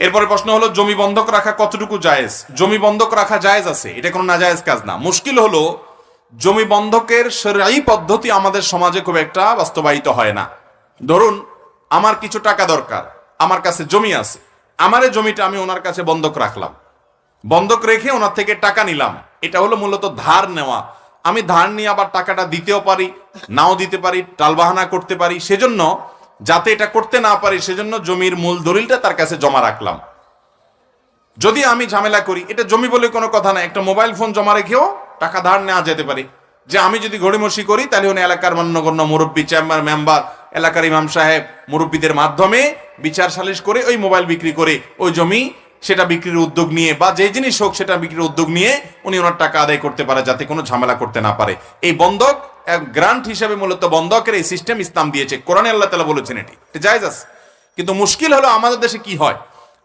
এরপরে প্রশ্ন হলো, জমি বন্ধক রাখা কতটুকু জায়েজ? জমি বন্ধক রাখা জায়েজ আছে, এটা কোনো নাজায়েজ কাজ না। মুশকিল হলো, জমি বন্ধকের এই পদ্ধতি আমাদের সমাজে খুব একটা বাস্তবায়িত হয় না। ধরুন, আমার কিছু টাকা দরকার, আমার কাছে জমি আছে, আমার জমিটা আমি ওনার কাছে বন্ধক রাখলাম। বন্ধক রেখে ওনার থেকে টাকা নিলাম, এটা হলো মূলত ধার নেওয়া। আমি ধার নিয়ে আবার টাকাটা দিতেও পারি, নাও দিতে পারি, টালবাহানা করতে পারি, সেজন্য যাতে এটা করতে না পারি, সেজন্য জমির মূল দলিলটা তার কাছে জমা রাখলাম। যদি আমি ঝামেলা করি, এটা জমি বলে কোনো কথা না, একটা মোবাইল ফোন জমা রেখেও টাকা ধার নেওয়া যেতে পারে। যে আমি যদি ঘড়িমসি করি, তাহলে উনি এলাকার মান্যগণ্য মুরব্বী চেম্বার মেম্বার, এলাকার ইমাম সাহেব মুরব্বীদের মাধ্যমে বিচার সালিশ করে ওই মোবাইল বিক্রি করে ওই জমি সেটা বিক্রির উদ্যোগ নিয়ে বা যে জিনিস হোক সেটা বিক্রির উদ্যোগ নিয়ে উনি ওনার টাকা আদায় করতে পারে যাতে কোনো ঝামেলা করতে না পারে। এই বন্ধক গ্রান্ট হিসাবে মূলত বন্ধকের এই সিস্টেম ইসলাম দিয়েছে। কোরআনে আল্লাহ তালা বলেছেন এটি। জায়জাস কিন্তু মুশকিল হলো আমাদের দেশে কি হয়?